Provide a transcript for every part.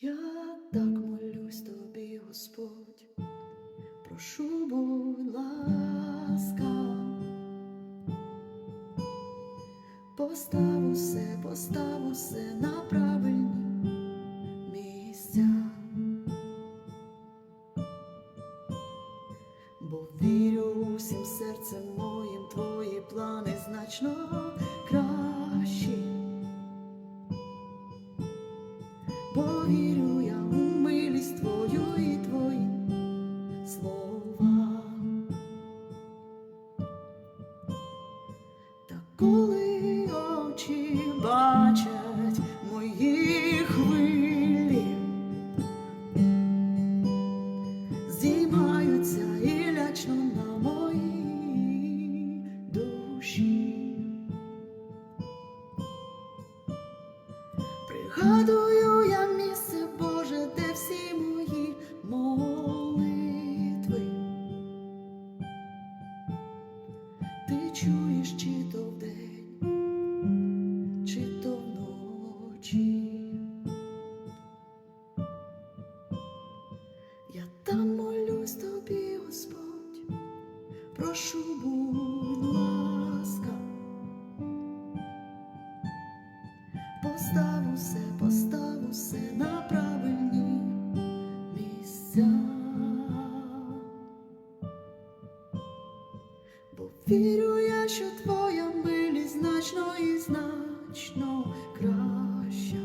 Я так молюсь тобі, Господь, прошу, будь ласка, постав усе, постав усе на правильні місця, бо вірю усім Повірю я у милість твою і твої слова. Та коли Пригадую я місце Боже, де всі мої молитви. Ти чуєш чи то вдень, чи то вночі. Я там молюсь тобі, Господь, прошу, будь Постав усе, постав усе на правильні місця, бо вірю я, що твоя милість значно і значно краща,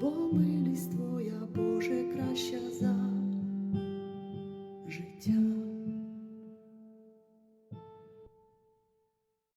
бо милість твоя Боже краща за.